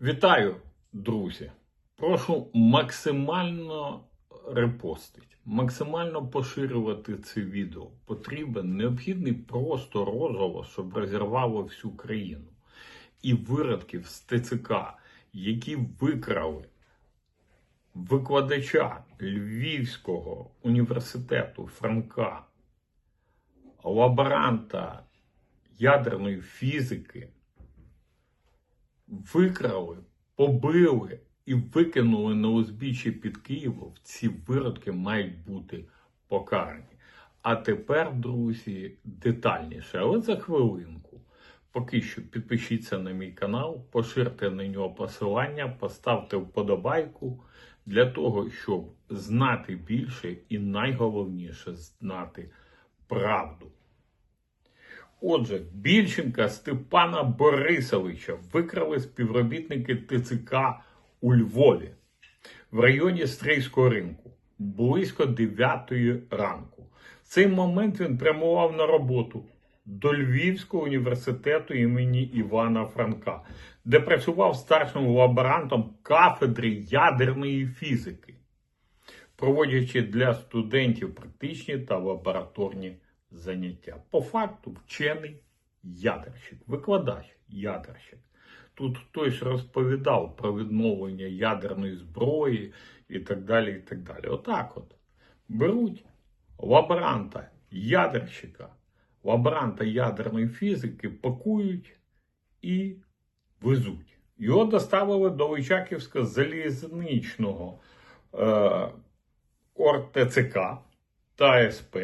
Вітаю, друзі! Прошу максимально репостити, максимально поширювати це відео. Потрібен необхідний просто розголос, щоб розірвало всю країну. І виродків з ТЦК, які викрали викладача Львівського університету Франка, лаборанта ядерної фізики викрали, побили і викинули на узбіччя під Києвом, ці виродки мають бути покарані. А тепер, друзі, детальніше, але за хвилинку. Поки що підпишіться на мій канал, поширте на нього посилання, поставте вподобайку для того, щоб знати більше і найголовніше знати правду. Отже, Більченка Степана Борисовича викрали співробітники ТЦК у Львові в районі Стрийського ринку близько 9 ранку. В цей момент він прямував на роботу до Львівського університету імені Івана Франка, де працював старшим лаборантом кафедри ядерної фізики, проводячи для студентів практичні та лабораторні заняття. По факту вчений ядерщик, викладач ядерщик. Тут хтось розповідав про відновлення ядерної зброї і так далі. і так далі. Отак от. Беруть лаборанта ядерщика, лаборанта ядерної фізики, пакують і везуть. Його доставили до Личаківського залізничного е, ОРТЦК та СП,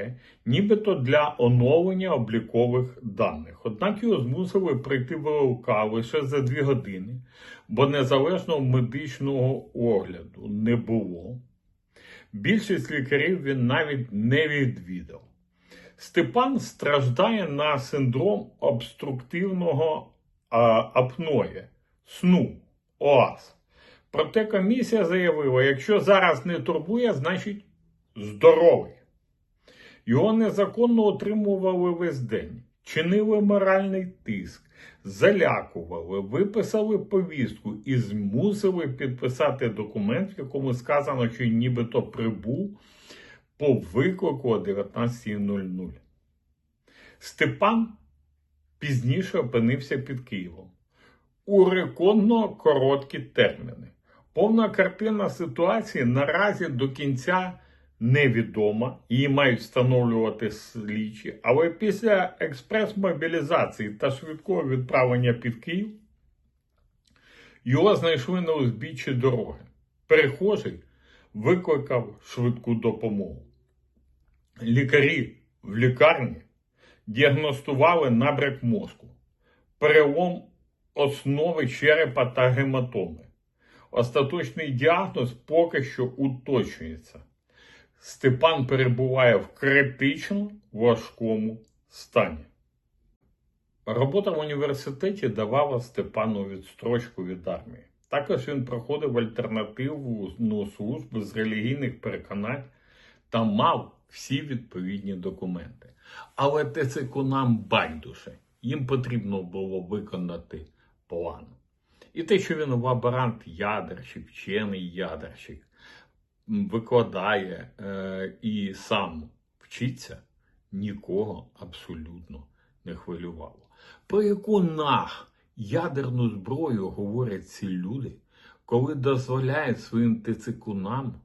нібито для оновлення облікових даних. Однак його змусили прийти в ВЛК лише за дві години, бо незалежного медичного огляду не було. Більшість лікарів він навіть не відвідав. Степан страждає на синдром обструктивного апної, сну, ОАС. Проте комісія заявила, якщо зараз не турбує, значить здоровий. Його незаконно отримували весь день, чинили моральний тиск, залякували, виписали повістку і змусили підписати документ, в якому сказано, що нібито прибув по виклику о 19.00. Степан пізніше опинився під Києвом. У рекордно короткі терміни. Повна картина ситуації наразі до кінця невідома, її мають встановлювати слідчі, але після експрес-мобілізації та швидкого відправлення під Київ його знайшли на узбіччі дороги. Перехожий викликав швидку допомогу. Лікарі в лікарні діагностували набряк мозку, перелом основи черепа та гематоми. Остаточний діагноз поки що уточнюється. Степан перебуває в критично важкому стані. Робота в університеті давала Степану відстрочку від армії. Також він проходив альтернативну службу з релігійних переконань та мав всі відповідні документи. Але ТЦК нам байдуже. Їм потрібно було виконати план. І те, що він лаборант ядерщик, вчений ядерщик, викладає е, і сам вчиться, нікого абсолютно не хвилювало. Про яку нах ядерну зброю говорять ці люди, коли дозволяють своїм тицикунам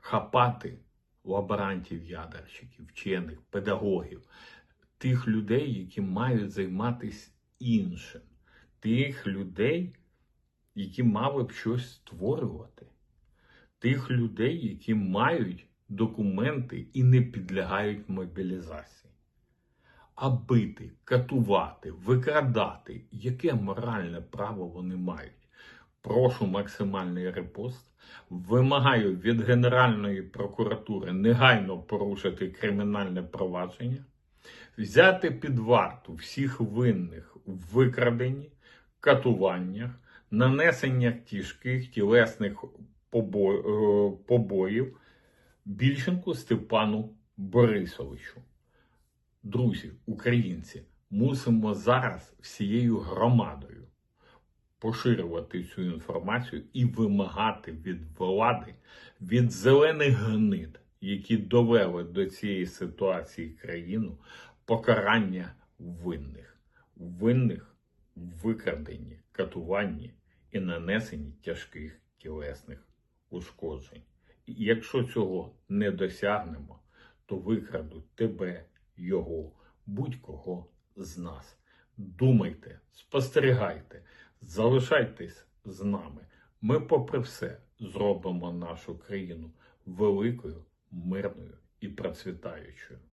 хапати лаборантів ядерщиків, вчених, педагогів, тих людей, які мають займатися іншим, тих людей, які мали б щось створювати тих людей, які мають документи і не підлягають мобілізації. А бити, катувати, викрадати, яке моральне право вони мають? Прошу максимальний репост. Вимагаю від Генеральної прокуратури негайно порушити кримінальне провадження, взяти під варту всіх винних в викраденні, катуваннях, нанесеннях тяжких тілесних. Побоїв Більченку Степану Борисовичу. Друзі, українці, мусимо зараз всією громадою поширювати цю інформацію і вимагати від влади, від зелених гнид, які довели до цієї ситуації країну, покарання винних, винних викраденні, катуванні і нанесенні тяжких тілесних ушкоджень. І якщо цього не досягнемо, то викрадуть тебе, його, будь-кого з нас. Думайте, спостерігайте, залишайтесь з нами. Ми, попри все, зробимо нашу країну великою, мирною і процвітаючою.